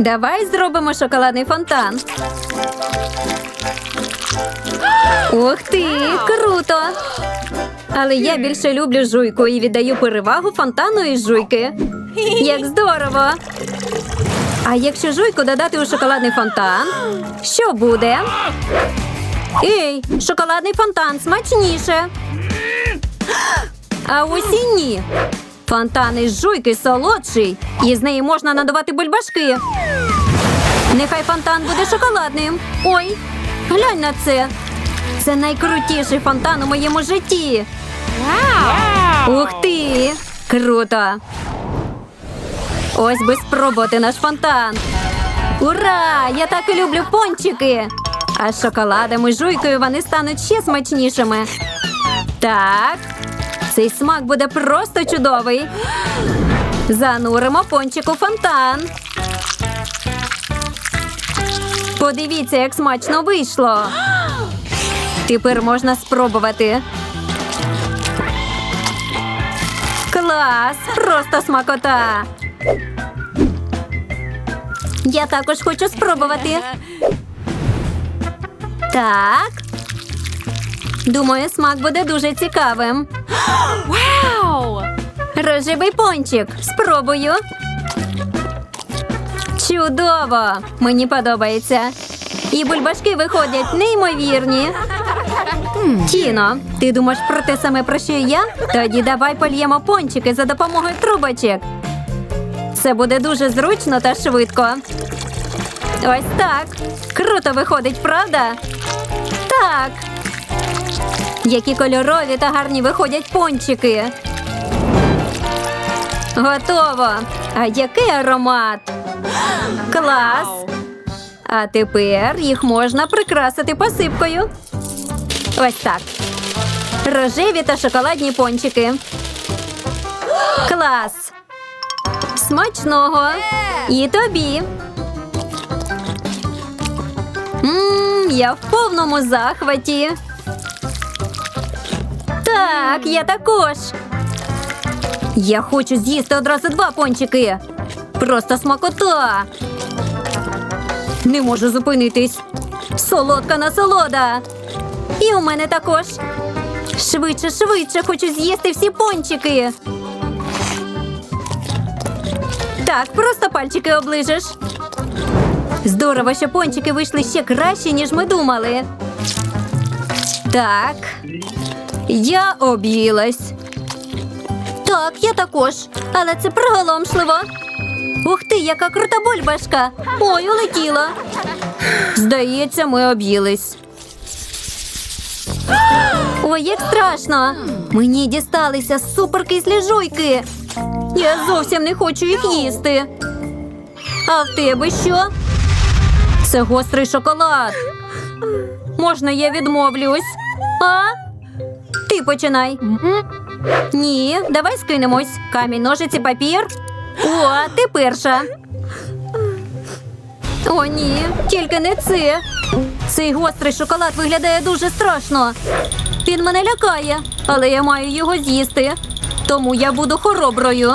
Давай зробимо шоколадний фонтан. Ух ти, круто! Але я більше люблю жуйку і віддаю перевагу фонтану із жуйки. Як здорово! А якщо жуйку додати у шоколадний фонтан, що буде? Ей, шоколадний фонтан смачніше. А ось і ні. Фонтан із жуйки солодший, і з неї можна надувати бульбашки. Нехай фонтан буде шоколадним. Ой, глянь на це. Це найкрутіший фонтан у моєму житті. Ух ти! Круто! Ось би спробувати наш фонтан. Ура! Я так і люблю пончики. А з шоколадом і жуйкою вони стануть ще смачнішими. Так, цей смак буде просто чудовий. Зануримо пончик у фонтан. Подивіться, як смачно вийшло. Тепер можна спробувати. Клас! Просто смакота! Я також хочу спробувати. Так. Думаю, смак буде дуже цікавим. Wow! Рожевий пончик. Спробую. Чудово! Мені подобається. І бульбашки виходять неймовірні. Тіно, ти думаєш про те саме, про що і я? Тоді давай польємо пончики за допомогою трубочок. Це буде дуже зручно та швидко. Ось так. Круто виходить, правда? Так. Які кольорові та гарні виходять пончики. Готово. А який аромат? Клас. А тепер їх можна прикрасити посипкою. Ось так. Рожеві та шоколадні пончики. Клас. Смачного. І тобі. Мм, я в повному захваті. Так, я також. Я хочу з'їсти одразу два пончики. Просто смакота. Не можу зупинитись. Солодка насолода. І у мене також. Швидше, швидше хочу з'їсти всі пончики. Так, просто пальчики оближеш. Здорово, що пончики вийшли ще краще, ніж ми думали. Так. Я об'їлась. Так, я також. Але це приголомшливо. Ух ти, яка крута бульбашка. Ой, улетіла. Здається, ми об'їлись. Ой, як страшно. Мені дісталися суперкислі жуйки. Я зовсім не хочу їх їсти. А в тебе що? Це гострий шоколад. Можна я відмовлюсь? А? Ти починай. Ні, давай скинемось. Камінь, ножиці, папір. О, ти перша. О, ні, тільки не це. Цей гострий шоколад виглядає дуже страшно. Він мене лякає, але я маю його з'їсти. Тому я буду хороброю.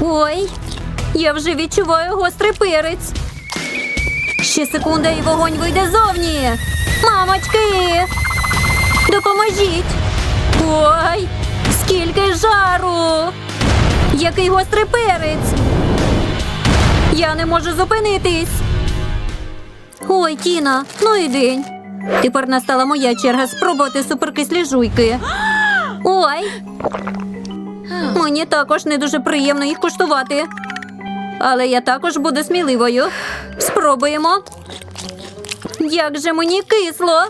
Ой, я вже відчуваю гострий перець. Ще секунда і вогонь вийде зовні. Мамочки! Допоможіть! Ой, скільки жару! Який гострий перець! Я не можу зупинитись. Ой, Тіна, ну і день. Тепер настала моя черга спробувати суперкислі жуйки. Ой. Мені також не дуже приємно їх куштувати. Але я також буду сміливою. Спробуємо. Як же мені кисло.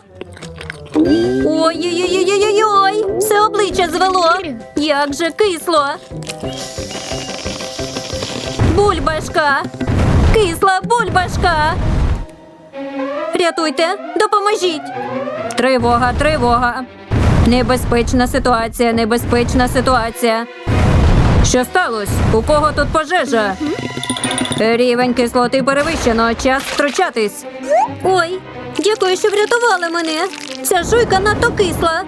Ой-ой-ой-ой-ой-ой! Все обличчя звело. Як же кисло. Бульбашка. Кисла бульбашка. Рятуйте, допоможіть. Тривога, тривога. Небезпечна ситуація, небезпечна ситуація. Що сталося? У кого тут пожежа? Рівень кислоти перевищено. Час втручатись. Ой, дякую, що врятували мене. Ця жуйка надто кисла.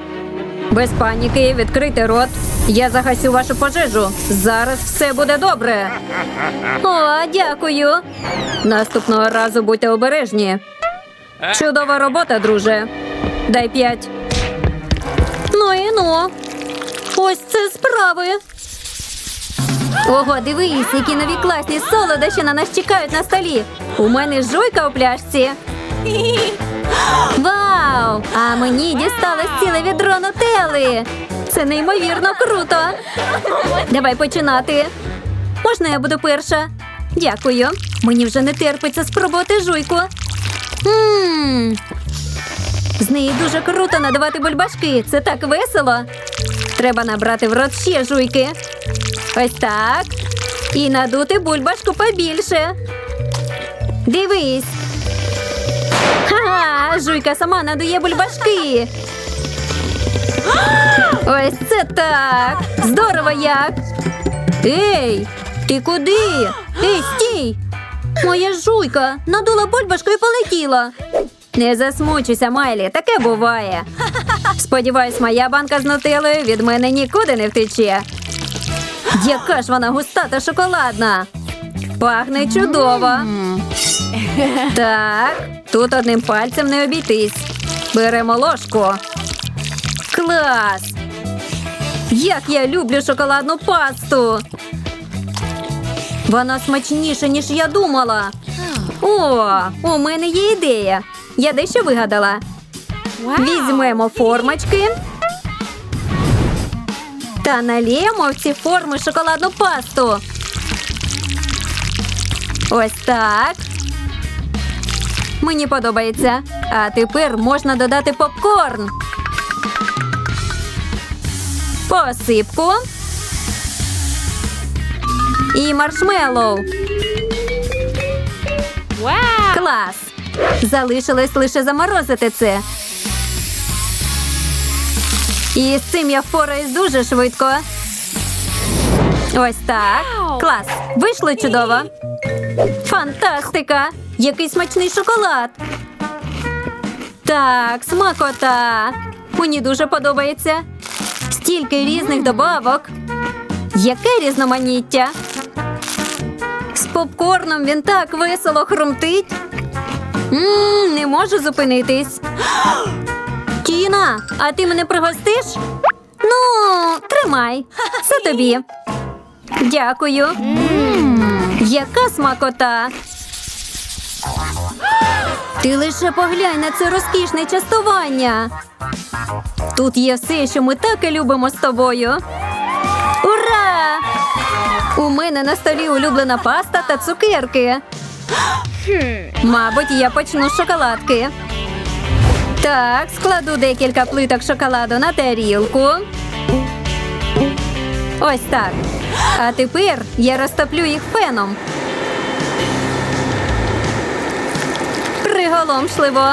Без паніки, відкрийте рот. Я загасю вашу пожежу. Зараз все буде добре. О, дякую. Наступного разу будьте обережні. Чудова робота, друже. Дай п'ять. Ну і ну. Ось це справи. Ого, дивись, які нові класні солодощі на нас чекають на столі. У мене жуйка у пляшці. Вау! А мені дісталось ціле відро нутелли. Це неймовірно круто. Давай починати. Можна я буду перша? Дякую. Мені вже не терпиться спробувати жуйку. Мм. З неї дуже круто надавати бульбашки. Це так весело. Треба набрати в рот ще жуйки. Ось так. І надути бульбашку побільше. Дивись. Ха-ха, жуйка сама надує бульбашки. Ось це так. Здорово як. Ей, ти куди? Ей, стій! Моя жуйка надула бульбашку і полетіла. Не засмучуйся, Майлі, таке буває. Сподіваюсь, моя банка з нутелою від мене нікуди не втече. Яка ж вона густа та шоколадна. Пахне чудово. Так, тут одним пальцем не обійтись. Беремо ложку. Клас! Як я люблю шоколадну пасту. Вона смачніша, ніж я думала. О, у мене є ідея. Я дещо вигадала. Візьмемо формочки та наліємо в ці форми шоколадну пасту. Ось так. Мені подобається. А тепер можна додати попкорн. Посипку. І маршмеллоу. Клас! Залишилось лише заморозити це. І з цим я впораюсь дуже швидко. Ось так. Клас. Вийшло чудово. Фантастика! Який смачний шоколад. Так, смакота. Мені дуже подобається. Стільки різних добавок. Яке різноманіття. З попкорном він так весело хрумтить. Мм, не можу зупинитись. Тіна, а ти мене пригостиш? Ну, тримай. Це тобі. Дякую. Яка смакота. Ти лише поглянь на це розкішне частування. Тут є все, що ми так і любимо з тобою. Ура! У мене на столі улюблена паста та цукерки. Мабуть, я почну з шоколадки. Так, складу декілька плиток шоколаду на тарілку. Ось так. А тепер я розтоплю їх феном. Приголомшливо.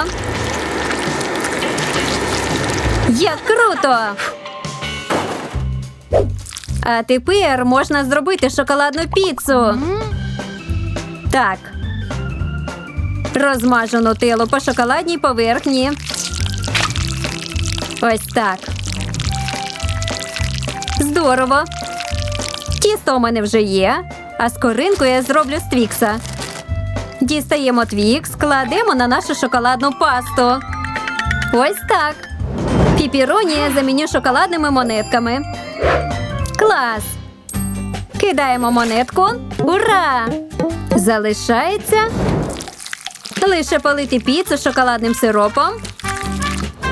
Як круто! А тепер можна зробити шоколадну піцу. Так. Розмажу нутеллу по шоколадній поверхні. Ось так. Здорово. Тісто у мене вже є, а скоринку я зроблю з твікса. Дістаємо твікс, кладемо на нашу шоколадну пасту. Ось так. Піпіроні я заміню шоколадними монетками. Клас! Кидаємо монетку. Ура! Залишається лише полити піцу шоколадним сиропом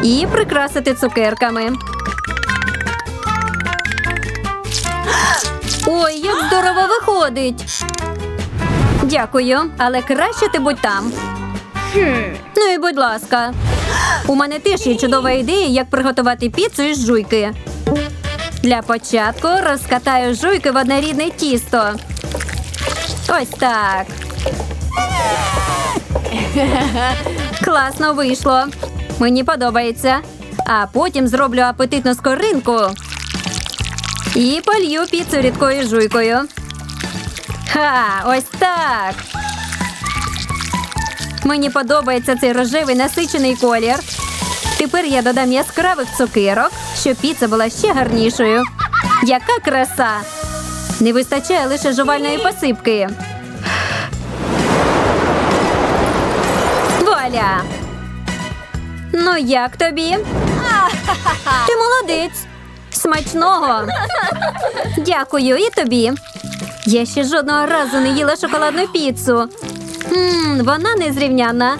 і прикрасити цукерками. Ой, як здорово виходить. Дякую, але краще ти будь там. Ну і будь ласка. У мене теж є чудова ідея, як приготувати піцу із жуйки. Для початку розкатаю жуйки в однорідне тісто. Ось так. Класно вийшло. Мені подобається. А потім зроблю апетитну скоринку. І полью піцу рідкою жуйкою. Ха, ось так. Мені подобається цей рожевий насичений колір. Тепер я додам яскравих цукерок, щоб піца була ще гарнішою. Яка краса! Не вистачає лише жувальної посипки. Валя! Ну як тобі? Ти молодець. Смачного. Дякую і тобі. Я ще жодного разу не їла шоколадну піцу. Мм, вона незрівняна.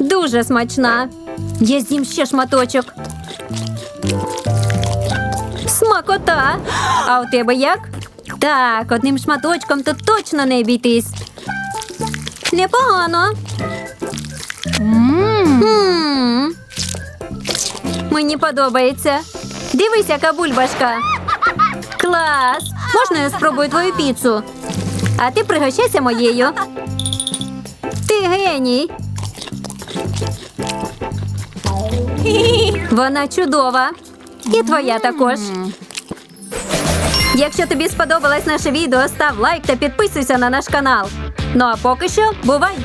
Дуже смачна. Я з'їм ще шматочок. Смакота. А у тебе як? Так, одним шматочком тут точно не обійтись. Непогано. Мені подобається. Дивись, яка бульбашка. Клас! Можна я спробую твою піцу? А ти пригощайся моєю. Ти геній. Вона чудова. І твоя також. Якщо тобі сподобалось наше відео, став лайк та підписуйся на наш канал. Ну а поки що, бувай!